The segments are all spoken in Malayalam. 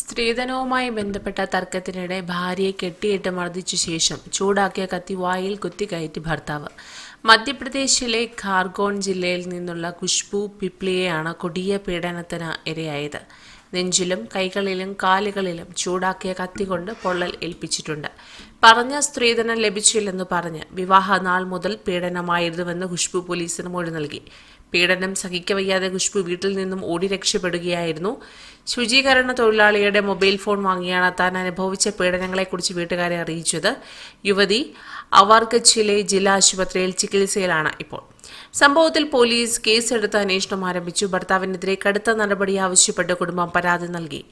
സ്ത്രീധനവുമായി ബന്ധപ്പെട്ട തർക്കത്തിനിടെ ഭാര്യയെ കെട്ടിയിട്ട് മർദ്ദിച്ച ശേഷം ചൂടാക്കിയ കത്തി വായിൽ കുത്തി കുത്തിക്കയറ്റി ഭർത്താവ്. മധ്യപ്രദേശിലെ ഖാർഗോൺ ജില്ലയിൽ നിന്നുള്ള ഖുഷ്ബു പിപ്ലിയെയാണ് കൊടിയ പീഡനത്തിന് ഇരയായത്. നെഞ്ചിലും കൈകളിലും കാലുകളിലും ചൂടാക്കിയ കത്തി കൊണ്ട് പൊള്ളൽ ഏൽപ്പിച്ചിട്ടുണ്ട്. പറഞ്ഞ സ്ത്രീധനം ലഭിച്ചില്ലെന്ന് പറഞ്ഞ് വിവാഹ നാൾ മുതൽ പീഡനമായിരുന്നുവെന്ന് ഖുഷ്ബു പോലീസിന് മൊഴി നൽകി. പീഡനം സഹിക്കവയ്യാതെ ഖുഷ്ബു വീട്ടിൽ നിന്നും ഓടി രക്ഷപ്പെടുകയായിരുന്നു. ശുചീകരണ തൊഴിലാളിയുടെ മൊബൈൽ ഫോൺ വാങ്ങിയാണ് താൻ അനുഭവിച്ച പീഡനങ്ങളെക്കുറിച്ച് വീട്ടുകാരെ അറിയിച്ചത്. യുവതി അവാർഗച്ചിലെ ജില്ലാ ആശുപത്രിയിൽ ചികിത്സയിലാണ് ഇപ്പോൾ. സംഭവത്തിൽ പോലീസ് കേസെടുത്ത് അന്വേഷണം ആരംഭിച്ചു. ഭർത്താവിനെതിരെ കടുത്ത നടപടി ആവശ്യപ്പെട്ട് കുടുംബം പരാതി നൽകി.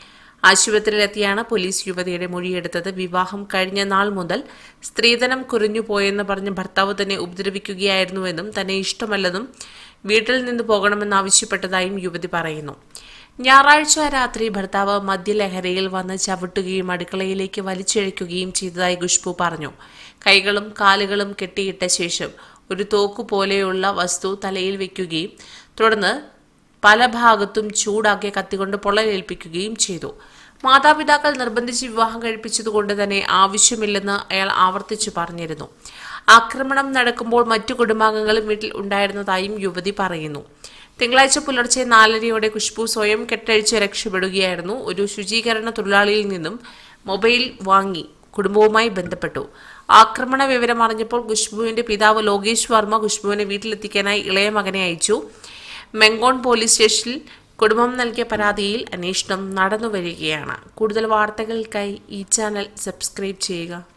ആശുപത്രിയിലെത്തിയാണ് പോലീസ് യുവതിയുടെ മൊഴിയെടുത്തത്. വിവാഹം കഴിഞ്ഞ നാൾ മുതൽ സ്ത്രീധനം കുറഞ്ഞു പോയെന്ന് പറഞ്ഞ് ഭർത്താവ് തന്നെ ഉപദ്രവിക്കുകയായിരുന്നുവെന്നും തന്നെ ഇഷ്ടമല്ലെന്നും വീട്ടിൽ നിന്ന് പോകണമെന്നാവശ്യപ്പെട്ടതായും യുവതി പറയുന്നു. ഞായറാഴ്ച രാത്രി ഭർത്താവ് മദ്യലഹരയിൽ വന്ന് ചവിട്ടുകയും അടുക്കളയിലേക്ക് വലിച്ചിഴയ്ക്കുകയും ചെയ്തതായി ഖുഷ്ബു പറഞ്ഞു. കൈകളും കാലുകളും കെട്ടിയിട്ട ശേഷം ഒരു തോക്കു പോലെയുള്ള വസ്തു തലയിൽ വെക്കുകയും തുടർന്ന് പല ഭാഗത്തും ചൂടാക്കിയ കത്തികൊണ്ട് പൊള്ളലേൽപ്പിക്കുകയും ചെയ്തു. മാതാപിതാക്കൾ നിർബന്ധിച്ച് വിവാഹം കഴിപ്പിച്ചതുകൊണ്ട് തന്നെ ആവശ്യമില്ലെന്ന് അയാൾ ആവർത്തിച്ചു പറഞ്ഞിരുന്നു. ആക്രമണം നടക്കുമ്പോൾ മറ്റു കുടുംബാംഗങ്ങളും വീട്ടിൽ ഉണ്ടായിരുന്നതായും യുവതി പറയുന്നു. തിങ്കളാഴ്ച പുലർച്ചെ നാലരയോടെ ഖുഷ്ബു സ്വയം കെട്ടഴിച്ച് രക്ഷപ്പെടുകയായിരുന്നു. ഒരു ശുചീകരണ തൊഴിലാളിയിൽ നിന്നും മൊബൈൽ വാങ്ങി. കുടുംബവുമായി ബന്ധപ്പെട്ടു. ആക്രമണ വിവരം അറിഞ്ഞപ്പോൾ ഖുഷ്ബുവിന്റെ പിതാവ് ലോകേഷ് വർമ്മ ഖുഷ്ബുവിനെ വീട്ടിലെത്തിക്കാനായി ഇളയ മകനെ അയച്ചു. മെങ്കോൺ പോലീസ് സ്റ്റേഷനിൽ കുടുംബം നൽകിയ പരാതിയിൽ അന്വേഷണം നടന്നുവരികയാണ്. കൂടുതൽ വാർത്തകൾക്കായി ഈ ചാനൽ സബ്സ്ക്രൈബ് ചെയ്യുക.